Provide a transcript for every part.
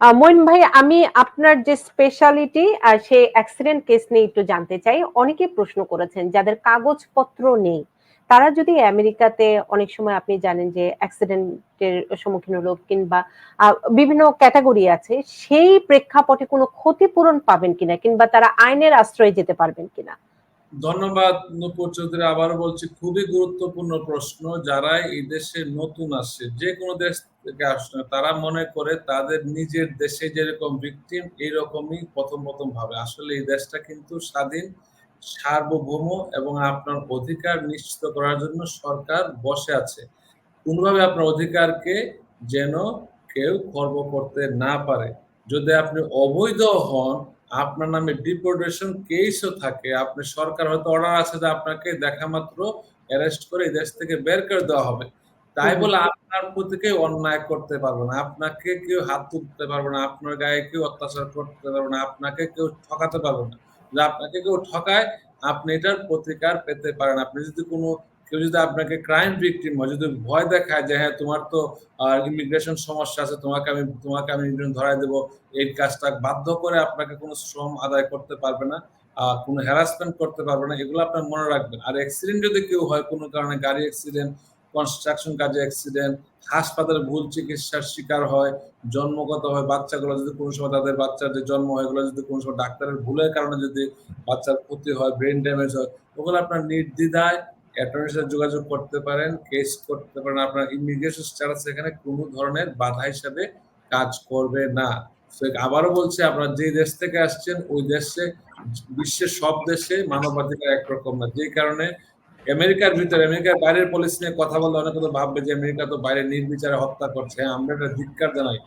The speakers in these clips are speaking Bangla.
মইন ভাই, আমি আপনার যে স্পেশালিটি সেই অ্যাক্সিডেন্ট কেস নিয়ে একটু জানতে চাই। অনেকে প্রশ্ন করেছেন, যাদের কাগজপত্র নেই, তারা যদি আমেরিকাতে অনেক সময় আপনি জানেন যে অ্যাক্সিডেন্টের সম্মুখীন হলো কিংবা বিভিন্ন ক্যাটাগরি আছে, সেই প্রেক্ষাপটে কোনো ক্ষতিপূরণ পাবেন কিনা কিংবা তারা আইনের আশ্রয়ে যেতে পারবেন কিনা? ধন্যবাদ নূপুর চৌধুরী আবারও বলছি, খুবই গুরুত্বপূর্ণ প্রশ্ন যারা এই দেশে নতুন আসছে, যে কোনো দেশ থেকে আসছে তারা মনে করে তাদের নিজের দেশে যেরকম ভিকটিম এইরকমই প্রথম প্রথম ভাবে। আসলে এই দেশটা কিন্তু স্বাধীন, সার্বভৌম এবং আপনার অধিকার নিশ্চিত করার জন্য সরকার বসে আছে। কোনোভাবে আপনার অধিকারকে যেন কেউ খর্ব করতে না পারে। যদি আপনি অবৈধ হন আপনার নামে ডিপোর্টেশন কেসও থাকে। আপনি সরকার হয়তো অর্ডার আছে যে আপনাকে দেখা মাত্র অ্যারেস্ট করে এই দেশ থেকে বের করে দেওয়া হবে। তাই বলে আপনার প্রতি কেউ অন্যায় করতে পারবে না। আপনাকে কেউ হাত তুলতে পারবে না। আপনার গায়ে কেউ অত্যাচার করতে পারবে না। আপনাকে কেউ ঠকাতে পারবে না। আপনাকে কেউ ঠকায় আপনি এটার প্রতিকার পেতে পারেন। আপনি যদি কোনো কেউ যদি আপনাকে ক্রাইম ভিকটিম হয়, যদি ভয় দেখায় যে হ্যাঁ তোমার তো ইমিগ্রেশন সমস্যা আছে, তোমাকে আমি তোমাকে আমি ধরাই দেবো, এই কাজটা বাধ্য করে আপনাকে কোনো শ্রম আদায় করতে পারবে না কোনো হ্যারাসমেন্ট করতে পারবে না, এগুলো আপনার মনে রাখবেন। আর অ্যাক্সিডেন্ট যদি কেউ হয়, কোনো কারণে গাড়ি অ্যাক্সিডেন্ট কনস্ট্রাকশন কাজে অ্যাক্সিডেন্ট হাসপাতালে ভুল চিকিৎসার শিকার হয়, জন্মগত হয়, বাচ্চাগুলো যদি কোনো সময় তাদের বাচ্চার যে জন্ম হয়, এগুলো যদি কোনো সময় ডাক্তারের ভুলের কারণে যদি বাচ্চার ক্ষতি হয় ব্রেন ড্যামেজ হয়, ওগুলো আপনার নির্দ্বিধায় অ্যাটর্নির সাথে যোগাযোগ করতে পারেন কেস করতে পারেন। আপনার ইমিগ্রেশন স্ট্যাটাস এখানে কোনো ধরনের বাধা হিসাবে কাজ করবে না। আবারও বলছি আপনারা যে দেশ থেকে আসছেন ওই দেশে বিশ্বের সব দেশে মানবাধিকার একরকম না। যে কারণে আমেরিকার ভিতরে আমেরিকার বাইরের পলিসি নিয়ে কথা বললে অনেকে তো ভাববে যে আমেরিকা তো বাইরে নির্বিচারে হত্যা করছে। হ্যাঁ, আমরা এটা ধিক্কার জানাই।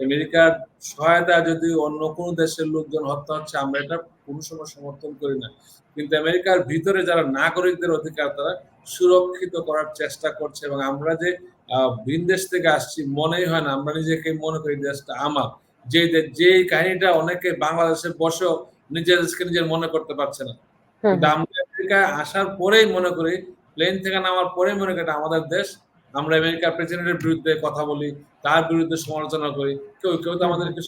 আমেরিকার সহায়তা যদি অন্য কোনো দেশের লোকজন হত্যা হচ্ছে আমরা এটা কোনো সময় সমর্থন করি না। কিন্তু আমেরিকার ভিতরে যারা নাগরিকদের অধিকার তারা সুরক্ষিত করার চেষ্টা করছে এবং আমরা যে ভিন দেশ থেকে আসছি মনেই হয় না। আমরা নিজেকে মনে করি দেশটা আমার। যে যে কাহিনীটা অনেকে বাংলাদেশে বসেও নিজের দেশকে নিজের মনে করতে পারছে না। কিন্তু আমরা আমেরিকায় আসার পরেই মনে করি প্লেন থেকে নামার পরেই মনে করি আমাদের দেশ। আমরা আমেরিকার প্রেসিডেন্টের বিরুদ্ধে কথা বলি তার বিরুদ্ধে সমালোচনা করি কেউ কেউ তো। আমাদেরকে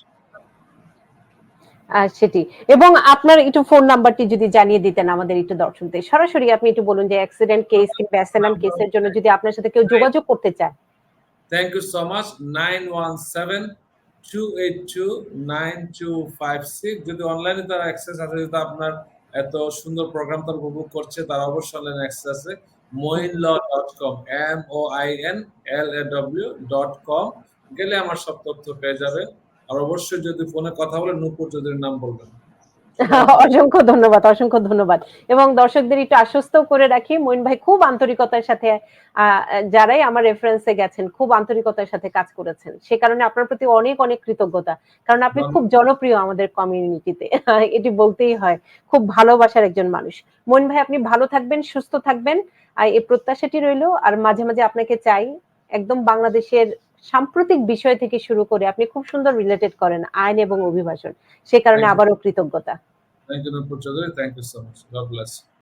সেটি। এবং আপনার একটু ফোন নাম্বারটি যদি জানিয়ে দিতেন আমাদের একটু দর্শকদের। সরাসরি আপনি একটু বলুন যে অ্যাক্সিডেন্ট কেস কিংবা অ্যাসাইলাম কেসের জন্য যদি আপনার সাথে কেউ যোগাযোগ করতে চায়। Thank you so much nine one seven two eight two nine two five six যদি অনলাইনে তার অ্যাক্সেস আছে যদি আপনার এত সুন্দর প্রোগ্রাম তারা উপভোগ করছে তারা অবশ্যই অনলাইন অ্যাক্সেস আছে। O I N L A W dot com গেলে আমার সব তথ্য পেয়ে যাবে। আর অবশ্যই যদি ফোনে কথা বলে নূপুর চৌধুরীর নাম বলবেন। অসংখ্য ধন্যবাদ অসংখ্য ধন্যবাদ। এবং দর্শকদের একটু আশ্বস্ত করে রাখি মইন ভাই খুব আন্তরিকতার সাথে যারাই আমার রেফারেন্সে গেছেন খুব আন্তরিকতার সাথে কাজ করেছেন। সে কারণে আপনার প্রতি অনেক অনেক কৃতজ্ঞতা। কারণ আপনি খুব জনপ্রিয় আমাদের কমিউনিটিতে এটি বলতেই হয় খুব ভালোবাসার একজন মানুষ। মইন ভাই আপনি ভালো থাকবেন সুস্থ থাকবেন। আর এই প্রত্যাশাটি রইল আর মাঝে মাঝে আপনাকে চাই একদম বাংলাদেশের সাম্প্রতিক বিষয় থেকে শুরু করে আপনি খুব সুন্দর রিলেটেড করেন আইন এবং অভিবাসন। সে কারণে আবারও কৃতজ্ঞতা। Thank you thank you so much God bless